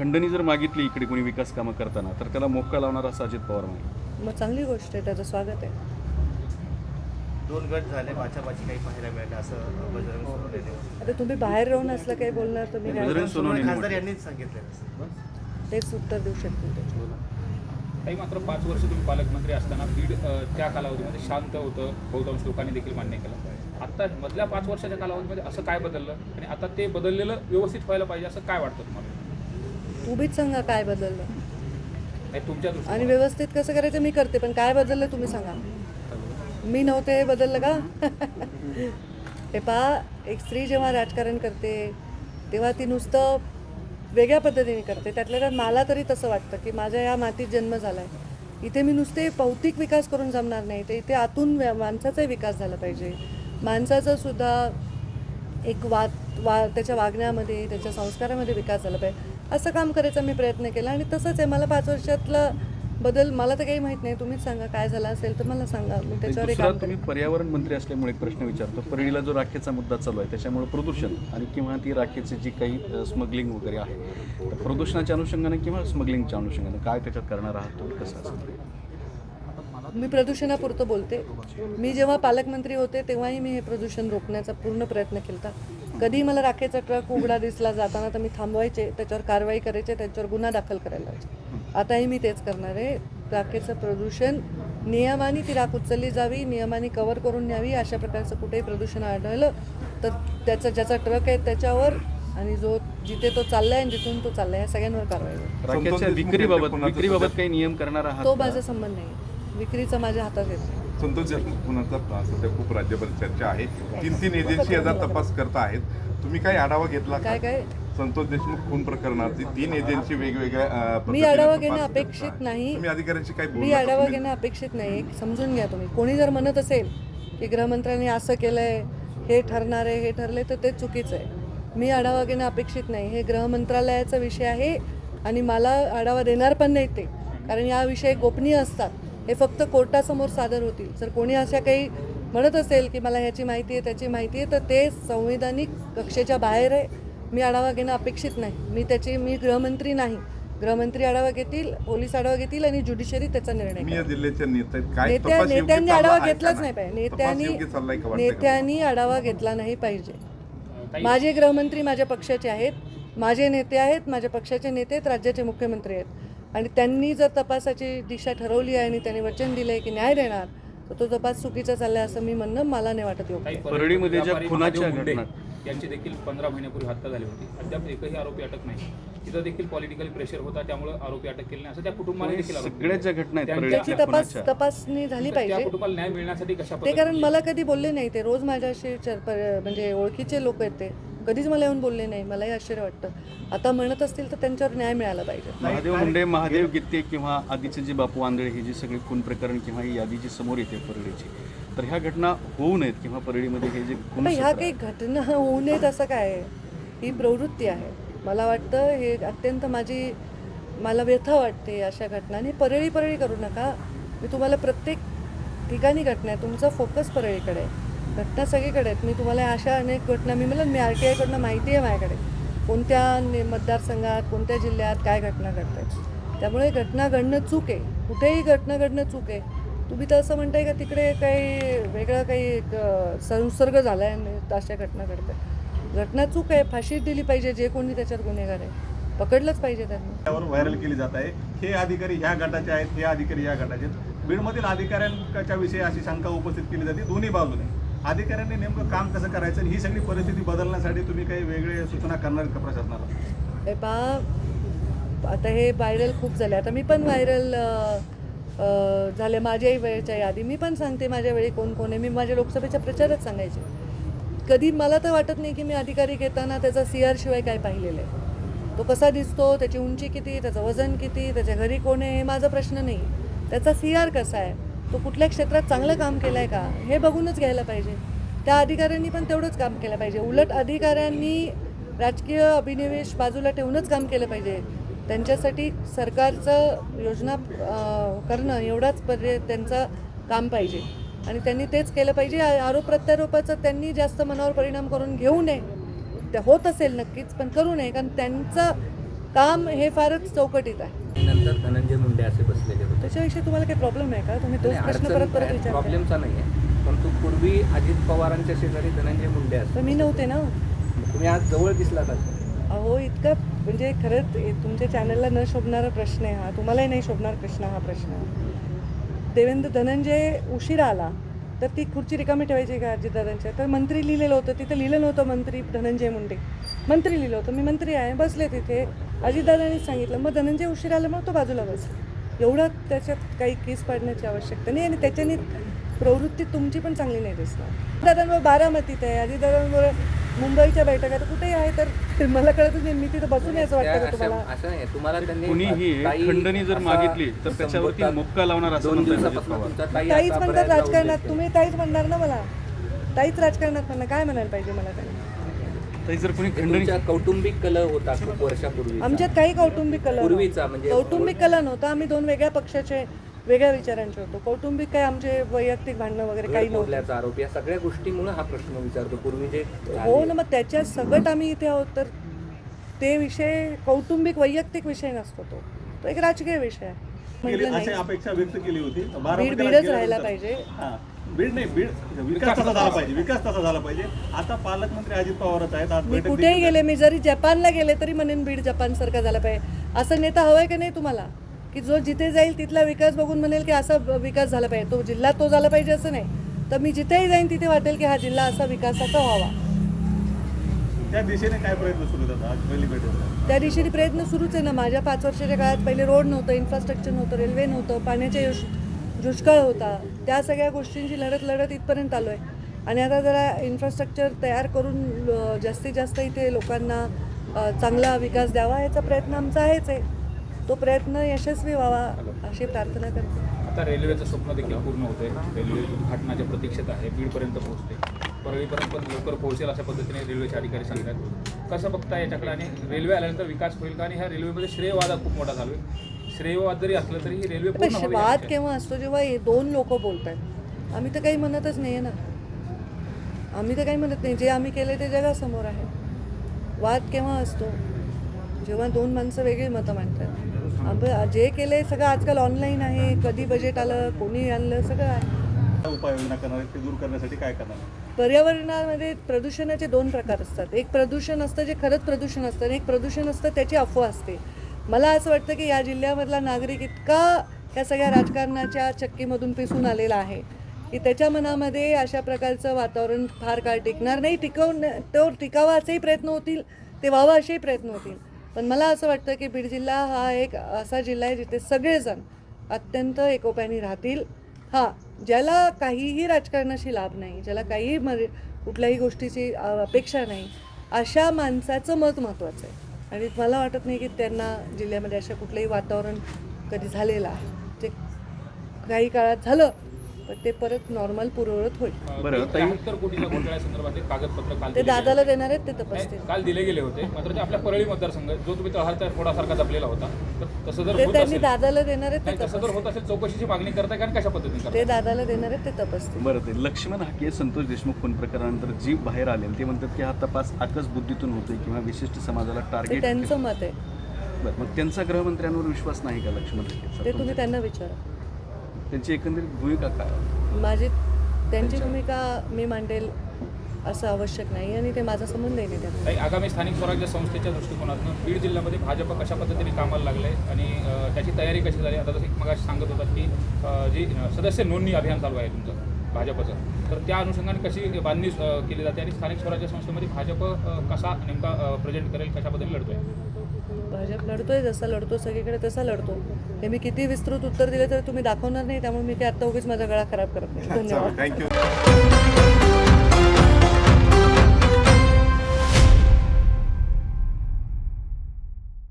खंडणी जर मागितली इकडे कोणी विकास कामं करताना तर त्याला मोका लावणार असं अजित पवार म्हणाले मग चांगली गोष्ट आहे त्याचं स्वागत आहे. दोन गट झाले बाचाबाची काही पाहायला मिळालं असं बजरंग सोनवणे आता तुम्ही बाहेर राहून असलं काही बोलणार काय बजरंग सोनवणे खासदार. यांनीच सांगितलं. तेच उत्तर देऊ शकते. त्याच्यावर काही मात्र पाच वर्ष तुम्ही पालकमंत्री असताना बीड त्या कालावधीमध्ये शांत होतं बहुतांश लोकांनी देखील मान्य केलं. आता मधल्या पाच वर्षाच्या कालावधीमध्ये असं काय बदललं? आणि आता ते बदललेलं व्यवस्थित व्हायला पाहिजे असं काय वाटतं तुम्हाला? तुम्हीच सांगा काय बदललं. नाही तुमच्या आणि व्यवस्थित कसं करायचं मी करते पण काय बदललं तुम्ही सांगा. मी नव्हते हे बदललं का? हे पहा एक स्त्री जेव्हा राजकारण करते तेव्हा ती नुसतं वेगळ्या पद्धतीने करते. त्यातल्या त्यात मला तरी तसं वाटतं की माझ्या या मातीत जन्म झाला आहे इथे मी नुसते भौतिक विकास करून जमणार नाही. तर इथे आतून व्या- माणसाचाही विकास झाला पाहिजे. माणसाचं सुद्धा एक वा वा त्याच्या वागण्यामध्ये त्याच्या संस्कारामध्ये विकास झाला पाहिजे. असं काम करायचा मी प्रयत्न केला आणि तसंच आहे मला पाच वर्षातला बदल मला तर काही माहीत नाही. तुम्हीच सांगा काय झालं असेल तर मला सांगा. मी त्याच्यावर एक दुसरा काम तुम्ही करेन. पर्यावरण मंत्री असल्यामुळे एक प्रश्न विचारतो. परळीला जो राखेचा मुद्दा चालू आहे त्याच्यामुळे प्रदूषण आणि किंवा ती राखेची जी काही स्मगलिंग वगैरे आहे तर प्रदूषणाच्या अनुषंगाने किंवा स्मगलिंगच्या अनुषंगाने काय त्याच्यात करणार आहात तुम्ही? कसं असेल ते? मी प्रदूषणापुरतं बोलते. मी जेव्हा पालकमंत्री होते तेव्हाही मी हे प्रदूषण रोखण्याचा पूर्ण प्रयत्न केला कधी मला राखेचा ट्रक उघडा दिसला जाताना तर मी थांबवायचे त्याच्यावर कारवाई करायचे त्याच्यावर गुन्हा दाखल करायला लावायचे. आताही मी तेच करणार आहे. राखेचं प्रदूषण नियमाने ती राख उचलली जावी नियमाने कव्हर करून न्यावी अशा प्रकारचं कुठेही प्रदूषण आढळलं तर त्याचा ज्याचा ट्रक आहे त्याच्यावर आणि जो जिथे तो चाललाय आणि जिथून तो चाललाय या सगळ्यांवर कारवाई विक्रीबाबत विक्रीबाबत काही नियम करणार आहात तो का? माझा संबंध नाही. विक्रीचा माझ्या हातात येत नाही. संतोष देशमुख पुण्याचा सध्या खूप राज्यभर चर्चा आहे. तीन तीन एजन्सी याचा तपास करत आहेत. तुम्ही काही आढावा घेतला काय काय? संतोष देशमुख खून प्रकरणाची तीन एजन्सी वेगवेगळ्या मी आढावा घेणं अपेक्षित. नाही. अधिकाऱ्यांशी मी बोलला का? आढावा घेणं अपेक्षित नाही. एक समजून घ्या तुम्ही. कोणी जर म्हणत असेल की गृहमंत्र्यांनी असं केलंय हे ठरणार आहे हे ठरले तर ते चुकीचं आहे. मी आढावा घेणं अपेक्षित नाही. हे गृहमंत्रालयाचा विषय आहे आणि मला आढावा देणार पण नाही ते. कारण या विषय गोपनीय असतात. हे फक्त कोर्टासमोर सादर होतील. जर कोणी अशा काही म्हणत असेल की मला ह्याची माहिती आहे त्याची माहिती आहे तर ते संवैधानिक कक्षेच्या बाहेर आहे. मी आढावा घेणं अपेक्षित नाही. मी त्याची मी गृहमंत्री नाही. गृहमंत्री आढावा घेतील पोलीस आढावा घेतील आणि ज्युडिशरी त्याचा निर्णय मी या करेल. जिल्ह्याच्या नेते आहेत. काय नेत्या नेत्यांनी आढावा घेतलाच नाही पाहिजे. नेत्यांनी? नेत्यांनी आढावा घेतला नाही पाहिजे. माझे गृहमंत्री माझ्या पक्षाचे आहेत. माझे नेते आहेत माझ्या पक्षाचे नेते आहेत राज्याचे मुख्यमंत्री आहेत. आणि त्यांनी जर तपासाची दिशा ठरवली आहे आणि त्यांनी वचन दिलं आहे की न्याय देणार तर तो तपास चुकीचा चाललाय असं मी म्हणणं मला नाही वाटत योग्य. परळीमध्ये ज्या खुनाच्या घटना- यांची देखील पंधरा महिन्यापूर्वी हत्या झाली होती. अद्याप एकही आरोपी अटक नाही. तिथं देखील पॉलिटिकल प्रेशर होता त्यामुळे आरोपी अटक केली नाही. असं त्या कुटुंबाने देखील सगळ्या ज्या घटना आहेत त्याची तपास तपासणी झाली पाहिजे. कुटुंबाला न्याय मिळण्यासाठी कशा ते कारण मला कधी बोलले नाही ते. रोज माझ्याशी म्हणजे ओळखीचे लोक आहेत ते. कधीच मला येऊन बोलले नाही. मलाही आश्चर्य वाटतं. आता म्हणत असतील तर त्यांच्यावर न्याय मिळाला पाहिजे. महादेव मुंडे महादेव गित्ते किंवा आधीचे जे बापू आंधळे ही जी सगळी खून प्रकरण किंवा ही यादी जी समोर येते परळीची तर ह्या घटना होऊ नयेत किंवा परळीमध्ये हे जे खून ह्या काही घटना होऊ नयेत असं काय आहे? ही प्रवृत्ती आहे. मला वाटतं हे अत्यंत माझी मला व्यथा वाटते अशा घटनांनी. परळी परळी करू नका. मी तुम्हाला प्रत्येक ठिकाणी घटना आहे. तुमचा फोकस परळीकडे आहे. घटना सगळीकडे आहेत. मी तुम्हाला अशा अनेक घटना मी म्हणलं मी आर टी आयकडनं माहिती आहे माझ्याकडे. कोणत्या ने- मतदारसंघात कोणत्या जिल्ह्यात काय घटना घडत आहेत त्यामुळे घटना घडणं चूक आहे. कुठेही घटना घडणं चूक आहे. तुम्ही तर असं म्हणताय का तिकडे काही वेगळं काही संसर्ग झाला आहे आणि अशा घटना घडतात. घटना चूक आहे. फाशी दिली पाहिजे. जे कोणी त्याच्यावर गुन्हेगार आहे. पकडलंच पाहिजे त्यांनी. त्यावर व्हायरल केली जात आहे. हे अधिकारी ह्या गटाचे आहेत. हे अधिकारी या गटाचे आहेत. बीडमधील अधिकाऱ्यांच्या विषयी अशी शंका उपस्थित केली जाते. दोन्ही बाजूने. अधिकाऱ्यांनी नेमकं काम कसं करायचं ही सगळी परिस्थिती बदलण्यासाठी तुम्ही काही वेगळे सूचना करणार का प्रशासनाला? हे पहा आता हे व्हायरल खूप झाले. आता मी पण व्हायरल झाले माझ्याही वेळेच्या यादी. मी पण सांगते माझ्या वेळी कोण कोण आहे. मी माझ्या लोकसभेच्या प्रचारात सांगायचे. कधी मला तर वाटत नाही की मी अधिकारी घेताना त्याचा सी आर शिवाय काय पाहिलेलं आहे. तो कसा दिसतो त्याची उंची किती त्याचं वजन किती त्याच्या घरी कोण आहे हे माझा प्रश्न नाही. त्याचा सी आर कसा आहे? तो कुठल्या क्षेत्रात चांगलं काम केलं आहे का हे बघूनच घ्यायला पाहिजे. त्या अधिकाऱ्यांनी पण तेवढंच काम केलं पाहिजे. उलट अधिकाऱ्यांनी राजकीय अभिनिवेश बाजूला ठेवूनच काम केलं पाहिजे. त्यांच्यासाठी सरकारचं योजना करणं एवढाच पर्याय त्यांचं काम पाहिजे. आणि त्यांनी तेच केलं पाहिजे. आरोप प्रत्यारोपाचा त्यांनी जास्त मनावर परिणाम करून घेऊ नये. त्या होत असेल नक्कीच पण करू नये कारण त्यांचं काम हे फारच चौकटीत आहे. नंतर धनंजय मुंडे त्याच्याविषयी तुम्हाला काही प्रॉब्लेम आहे का? तुम्ही तोच प्रश्न परत परत विचारता प्रॉब्लेमचा नाही आहे. परंतु पूर्वी अजित पवारांच्या शेजारी धनंजय मुंडे असतात. मी नव्हते ना. तुम्ही आज जवळ दिसला का अहो इतकं म्हणजे खरंच तुमच्या चॅनलला न शोभणारा प्रश्न आहे हा. तुम्हालाही नाही शोभणार प्रश्न हा प्रश्न. देवेंद्र धनंजय उशिरा आला तर ती खुर्ची रिकामी ठेवायची का अजितदादांच्या तर मंत्री लिहिलेलं होतं. तिथं लिहिलं नव्हतं मंत्री धनंजय मुंडे. मंत्री लिहिलं होतं. मी मंत्री आहे बसले तिथे. अजितदादांनीच सांगितलं. मग धनंजय उशिरा आला मग तो बाजूला बसला. एवढं त्याच्यात काही केस पाडण्याची आवश्यकता नाही आणि त्याच्याने प्रवृत्ती तुमची पण चांगली नाही दिसणार. दादांवर बारामतीत आहे अजितदादांवर मुंबईच्या बैठकात कुठेही आहे तर मला कळतच नाही मी तिथं बसून यायचं वाटतं का तुम्हाला? अशा- असं नाही तुम्हाला त्यांनी कुणीही ताई खंडणी जर मागितली तर त्याच्यावरती. मुक्का लावणार असं दोन म्हणतात अजित दिवसापासून पवार. तुमचा ताई ताईच म्हणतात राजकारणात तुम्ही ताईच म्हणणार ना मला. ताईच राजकारणात म्हणणार काय म्हणायला पाहिजे मला त्यांनी? तरी जर कोणी केला. खंडणी तुमच्या कौटुंबिक कल होता खूप वर्षापूर्वी आमच्यात काही कौटुंबिक कला पूर्वीचा म्हणजे- कौटुंबिक कला नव्हता. आम्ही दोन वेगळ्या पक्षाचे वेगळ्या विचारांचे होतो. कौटुंबिक काय आमचे वैयक्तिक भांडणं वगैरे काही नव्हतं. बोलल्याचा आरोप या सगळ्या गोष्टीमुळे हा प्रश्न विचारतो. पूर्वी जे हो ना मग त्याच्या सगट आम्ही इथे आहोत तर ते विषय कौटुंबिक वैयक्तिक विषय नसतो तो. तो एक राजकीय विषय आहे. केली म्हटलं अशी नाही. अपेक्षा व्यक्त केली होती. बीड बीडच राहायला पाहिजे. हा. बीड नाही बीड विकास तसा झाला पाहिजे विकास तसा झाला पाहिजे. आता पालकमंत्री अजित पवारच आहेत आज मी बैठक कुठेही गेले मी जरी जपानला गेले तरी म्हणेन बीड जपान सारखा झाला पाहिजे. असं नेता हवाय का नाही तुम्हाला? की जो जिथे जाईल तिथला विकास बघून म्हणेल की असा विकास झाला पाहिजे. तो जिल्हा तो झाला पाहिजे असं नाही. तर मी जिथेही जाईन तिथे वाटेल की हा जिल्हा असा विकासाचा व्हावा. त्या दिशेने काय प्रयत्न सुरू होतात आज पहिली. त्या दिशेने प्रयत्न सुरूच आहे ना. माझ्या पाच वर्षाच्या काळात पहिले रोड नव्हतं इन्फ्रास्ट्रक्चर नव्हतं रेल्वे नव्हतं पाण्याच्या युष दुष्काळ होता. त्या सगळ्या गोष्टींची लढत लढत इथपर्यंत आलो आहे आणि आता जरा इन्फ्रास्ट्रक्चर तयार करून जास्तीत जास्त इथे लोकांना चांगला विकास द्यावा याचा प्रयत्न आमचा आहेच आहे. तो प्रयत्न यशस्वी व्हावा अशी प्रार्थना करते. आता रेल्वेचं स्वप्न देखील पूर्ण होते रेल्वे उद्घाटनाच्या प्रतीक्षेत आहे. बीडपर्यंत पोहोचते. परळीपर्यंत पण लवकर पोहोचेल अशा पद्धतीने रेल्वेचे अधिकारी सांगतात. कसं बघता याच्याकडे? आणि रेल्वे आल्यानंतर विकास होईल का? आणि ह्या रेल्वेमध्ये श्रेयवादा खूप मोठा चालू आहे श्रेयवाद जरी असलं तरी ही रेल्वे पूर्ण वाद. केव्हा असतो जेव्हा हे दोन लोक बोलत आहेत आम्ही तर काही म्हणतच नाही आहे ना. आम्ही तर काही म्हणत नाही. जे आम्ही केले ते जगासमोर आहे. वाद केव्हा असतो? जेव्हा दोन माणसं वेगळी मतं मांडतात. आम्ही जे केले सगळं आजकाल ऑनलाईन आहे. कधी बजेट आलं कोणी आणलं सगळं आहे. काय उपाययोजना करणार आहेत ते दूर करण्यासाठी काय करणार आहे? पर्यावरणामध्ये प्रदूषणाचे दोन प्रकार असतात. एक प्रदूषण असतं जे खरंच प्रदूषण असतं आणि एक प्रदूषण असतं त्याची अफवा असते. मला असं वाटतं की या जिल्ह्यामधला नागरिक इतका त्या सगळ्या राजकारणाच्या चक्कीमधून पिसून आलेला आहे की त्याच्या मनामध्ये अशा प्रकारचं वातावरण फार काळ टिकणार नाही. टिकवून तो टिकावा असेही प्रयत्न होतील ते व्हावं असेही प्रयत्न होतील. पण मला असं वाटतं की बीड जिल्हा हा एक असा जिल्हा आहे जिथे सगळेजण अत्यंत एकोप्याने राहतील. हां ज्याला काहीही राजकारणाशी लाभ नाही ज्याला काहीही मर कुठल्याही गोष्टीची अपेक्षा नाही अशा माणसाचं मत महत्त्वाचं आहे. आणि मला वाटत नाही की त्यांना जिल्ह्यामध्ये अशा कुठलंही वातावरण कधी झालेलं आहे. ते काही काळात झालं पण ते परत नॉर्मल पूर्ववत होईल. बरं, ताई- त्र्याहत्तर कोटीच्या घोटाळ्यासंदर्भातले कागदपत्र काल ते दिले गेले. दादाला देणार आहेत ते नाही, तपासतील काल दिले गेले होते. मात्र ते आपल्या परळी मतदारसंघ जो तुम्ही तळहारचा फोडासारखा जपलेला होता. तर तसं जर ते होत त्यांनी असेल दादाला देणार आहेत नाही ते तसं जर तपासतील होत असेल चौकशीची मागणी करताय कारण कशा पद्धतीने ते दादाला देणार आहेत ते तपासतील. बरं ते लक्ष्मण हाके संतोष देशमुख खून प्रकरणानंतर जी बाहेर आले ते म्हणतात की हा तपास आकस बुद्धीतून होतोय किंवा विशिष्ट समाजाला ते टार्गेट त्यांचं मत आहे. बरं मग त्यांचा गृहमंत्र्यांवर विश्वास नाही का लक्ष्मण हाकेचा? ते तुम्ही त्यांना विचारा. त्यांची एकंदरीत भूमिका काय? माझी त्यांची भूमिका मी मांडेल असं आवश्यक नाही आणि ते माझा संबंधही नाही आगामी स्थानिक स्वराज्य संस्थेच्या दृष्टिकोनातून बीड जिल्ह्यामध्ये भाजप कशा पद्धतीने कामाला लागले आणि त्याची तयारी कशी झाली? आता जसं मग सांगत होतात की जी सदस्य नोंदणी अभियान चालू आहे तुमचं. भाजपचं. तर त्या अनुषंगाने कशी बांधणी केली जाते आणि स्थानिक स्वराज्य संस्थेमध्ये भाजप कसा नेमका प्रेझेंट करेल कशा पद्धतीने लढतोय? भाजप लढतोय जसा लढतो सगळीकडे तसा लढतो. हे मी किती विस्तृत उत्तर दिले तर तुम्ही दाखवणार नाही त्यामुळे मी काय आता उगीच माझा गळा खराब करत नाही. धन्यवाद. थँक्यू